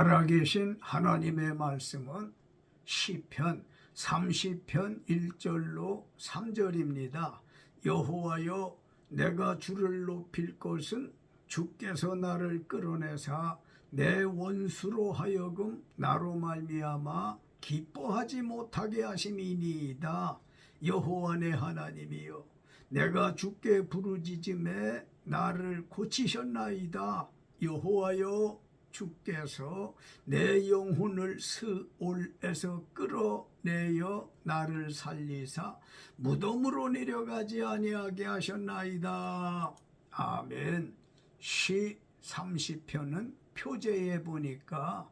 살아계신 하나님의 말씀은 시편 30편 1절로 3절입니다. 여호와여 내가 주를 높일 것은 주께서 나를 끌어내사 내 원수로 하여금 나로 말미암아 기뻐하지 못하게 하심이니이다. 여호와 내 하나님이여 내가 주께 부르짖음에 나를 고치셨나이다. 여호와여 주께서 내 영혼을 스올에서 끌어내어 나를 살리사 무덤으로 내려가지 아니하게 하셨나이다. 아멘. 시 30편은 표제에 보니까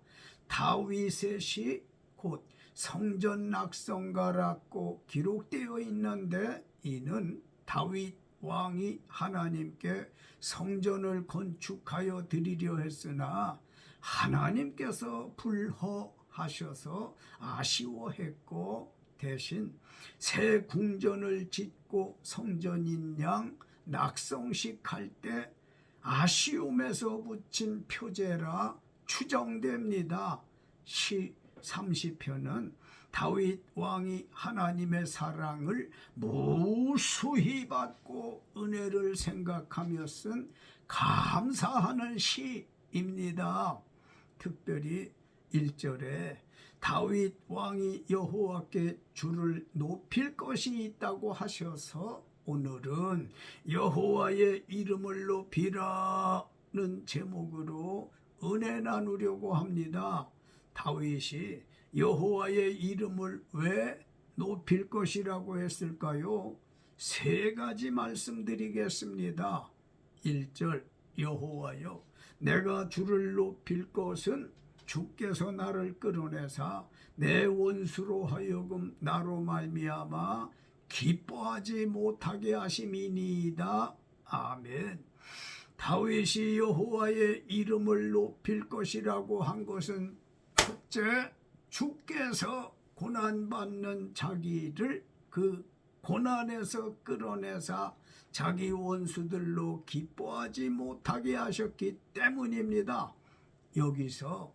다윗의 시 곧 성전 낙성가라고 기록되어 있는데 이는 다윗 왕이 하나님께 성전을 건축하여 드리려 했으나 하나님께서 불허하셔서 아쉬워했고 대신 새 궁전을 짓고 성전인 양 낙성식 할 때 아쉬움에서 붙인 표제라 추정됩니다. 시 30편은 다윗 왕이 하나님의 사랑을 무수히 받고 은혜를 생각하며 쓴 감사하는 시입니다. 특별히 1절에 다윗 왕이 여호와께 주를 높일 것이 있다고 하셔서 오늘은 여호와의 이름을 높이라는 제목으로 은혜 나누려고 합니다. 다윗이 여호와의 이름을 왜 높일 것이라고 했을까요? 세 가지 말씀드리겠습니다. 1절 여호와여 내가 주를 높일 것은 주께서 나를 끌어내사 내 원수로 하여금 나로 말미암아 기뻐하지 못하게 하심이니이다. 아멘. 다윗이 여호와의 이름을 높일 것이라고 한 것은 첫째 주께서 고난받는 자기를 그 고난에서 끌어내사 자기 원수들로 기뻐하지 못하게 하셨기 때문입니다. 여기서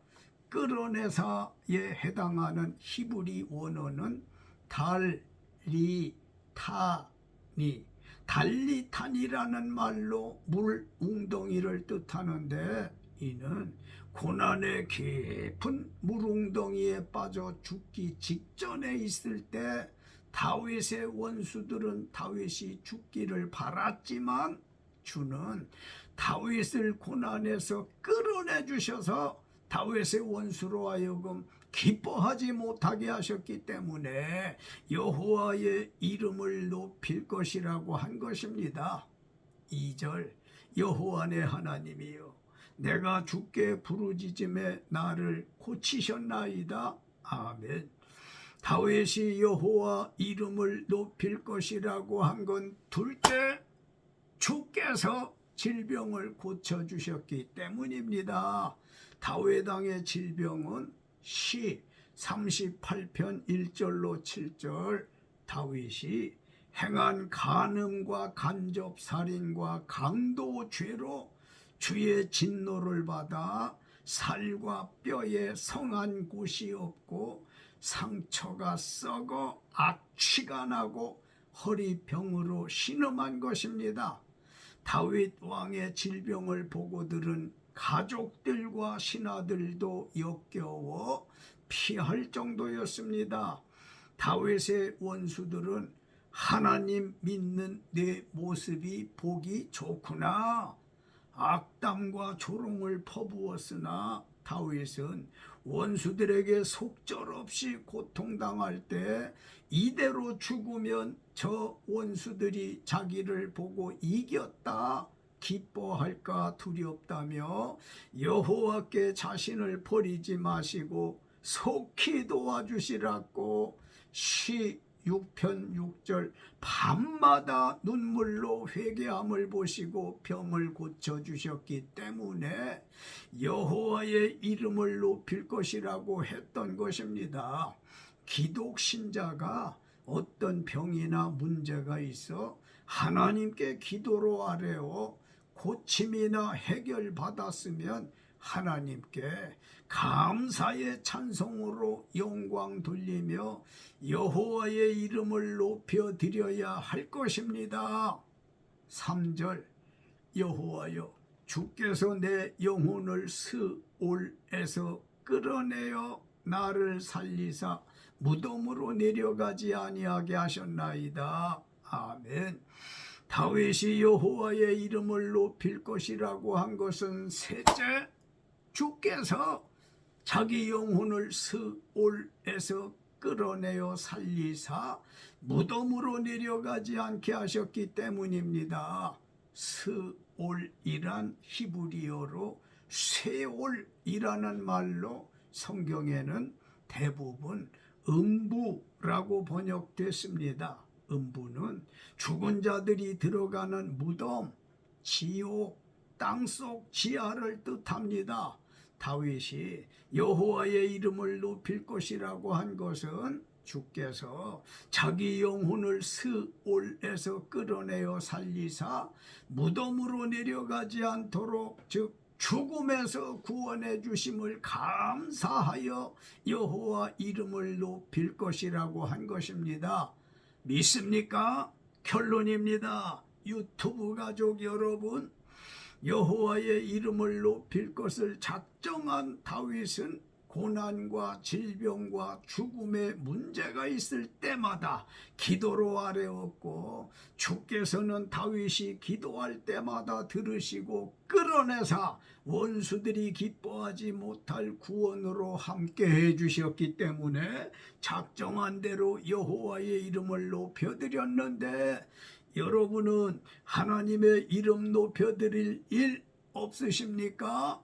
끌어내사에 해당하는 히브리 원어는 달리 타니 달리탄이라는 말로 물 웅덩이를 뜻하는데 이는 고난의 깊은 물웅덩이에 빠져 죽기 직전에 있을 때 다윗의 원수들은 다윗이 죽기를 바랐지만 주는 다윗을 고난에서 끌어내 주셔서 다윗의 원수로 하여금 기뻐하지 못하게 하셨기 때문에 여호와의 이름을 높일 것이라고 한 것입니다. 2절 여호와 내 하나님이여 내가 주께 부르짖음에 나를 고치셨나이다. 아멘. 다윗이 여호와 이름을 높일 것이라고 한 건 둘째 주께서 질병을 고쳐 주셨기 때문입니다. 다윗 왕의 질병은 시 38편 1절로 7절 다윗이 행한 간음과 간접 살인과 강도 죄로 주의 진노를 받아 살과 뼈에 성한 곳이 없고 상처가 썩어 악취가 나고 허리병으로 신음한 것입니다. 다윗 왕의 질병을 보고 들은 가족들과 신하들도 역겨워 피할 정도였습니다. 다윗의 원수들은 하나님 믿는 내 모습이 보기 좋구나. 악담과 조롱을 퍼부었으나 다윗은 원수들에게 속절없이 고통당할 때 이대로 죽으면 저 원수들이 자기를 보고 이겼다 기뻐할까 두렵다며 여호와께 자신을 버리지 마시고 속히 도와주시라고 시 6편 6절 밤마다 눈물로 회개함을 보시고 병을 고쳐 주셨기 때문에 여호와의 이름을 높일 것이라고 했던 것입니다. 기독 신자가 어떤 병이나 문제가 있어 하나님께 기도로 아뢰어 고침이나 해결 받았으면 하나님께 감사의 찬송으로 영광 돌리며 여호와의 이름을 높여 드려야 할 것입니다. 3절 여호와여 주께서 내 영혼을 스올에서 끌어내어 나를 살리사 무덤으로 내려가지 아니하게 하셨나이다. 아멘. 다윗이 여호와의 이름을 높일 것이라고 한 것은 셋째 주께서 자기 영혼을 스올에서 끌어내어 살리사 무덤으로 내려가지 않게 하셨기 때문입니다. 스올이란 히브리어로 쇠올이라는 말로 성경에는 대부분 음부라고 번역됐습니다. 음부는 죽은 자들이 들어가는 무덤, 지옥, 땅속 지하를 뜻합니다. 다윗이 여호와의 이름을 높일 것이라고 한 것은 주께서 자기 영혼을 스올에서 끌어내어 살리사 무덤으로 내려가지 않도록 즉 죽음에서 구원해 주심을 감사하여 여호와 이름을 높일 것이라고 한 것입니다. 믿습니까? 결론입니다. 유튜브 가족 여러분, 여호와의 이름을 높일 것을 작정한 다윗은 고난과 질병과 죽음의 문제가 있을 때마다 기도로 아뢰었고 주께서는 다윗이 기도할 때마다 들으시고 끌어내사 원수들이 기뻐하지 못할 구원으로 함께 해 주셨기 때문에 작정한 대로 여호와의 이름을 높여 드렸는데 여러분은 하나님의 이름 높여 드릴 일 없으십니까?